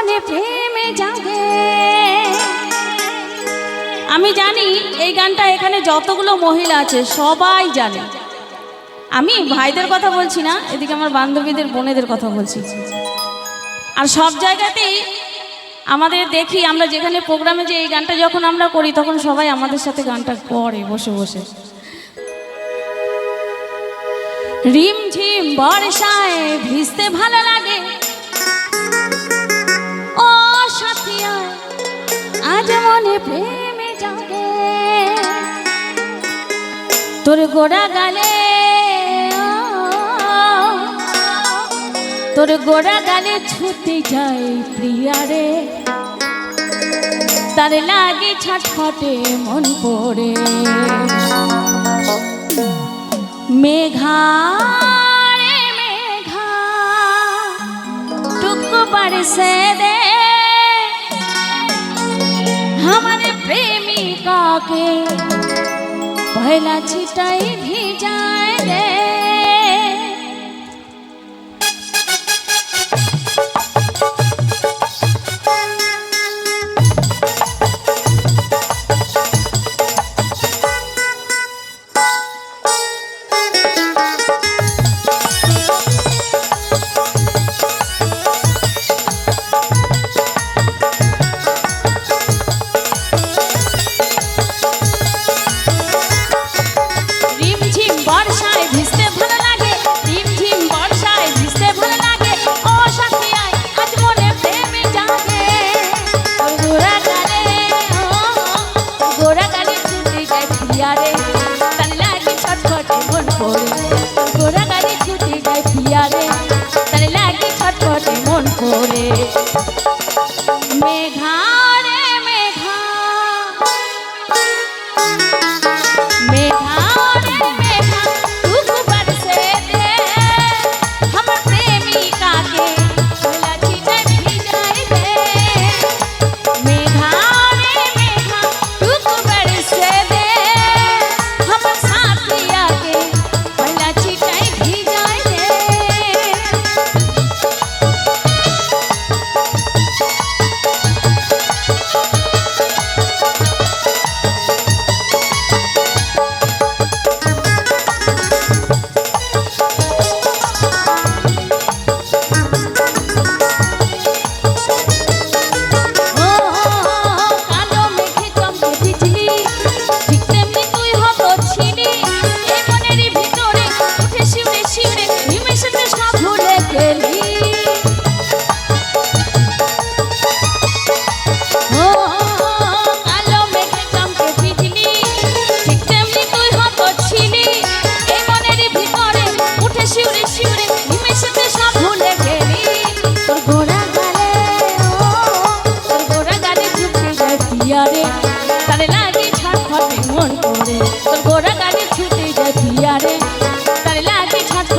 মনে প্রেমে যাবে। আমি জানি এই গানটা এখানে যতগুলো মহিলা আছে, সবাই জানে। আমি ভাইদের কথা বলছি না, এদিকে আমার বান্ধবীদের, বোনেদের কথা বলছি। আর সব জায়গাতেই আমাদের দেখি, আমরা যেখানে প্রোগ্রামে যে এই গানটা যখন আমরা করি, তখন সবাই আমাদের সাথে গানটা করে বসে বসে। রিমঝিম বর্ষায় ভিজতে ভালো লাগে। মনে প্রেমে তোর গোড়া গালে, তোর গোড়া গালে ছুটি যাই প্রিয়া রে। তার লাগে ছটফটে মন পড়ে। মেঘা রে, মেঘা, টুকু পারে সে দেয় আমার প্রেমিকাকে পহলা ছিটাই ভিজায় রে করে। মেঘা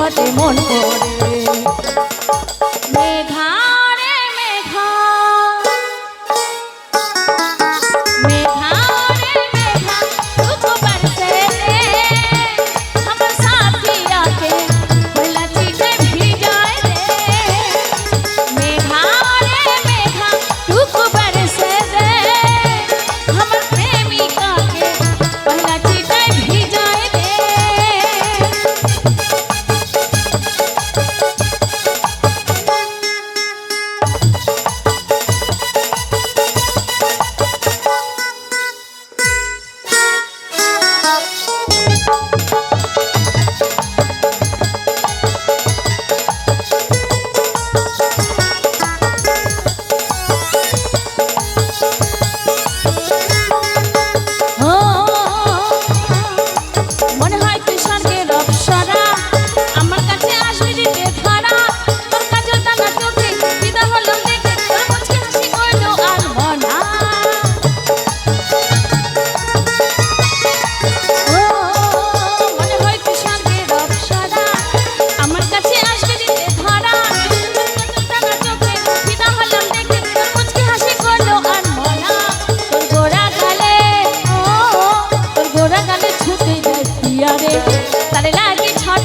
পাতে মন করে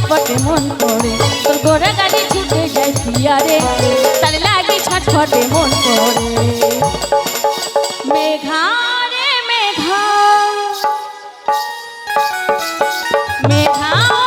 ছটফটে মন পড়ে। তোর ঘোড়া গাড়ি ছুটে যায় পিয়ারে, তার লাগে ছটফটে মন পড়ে। মেঘা মেঘা। মেঘা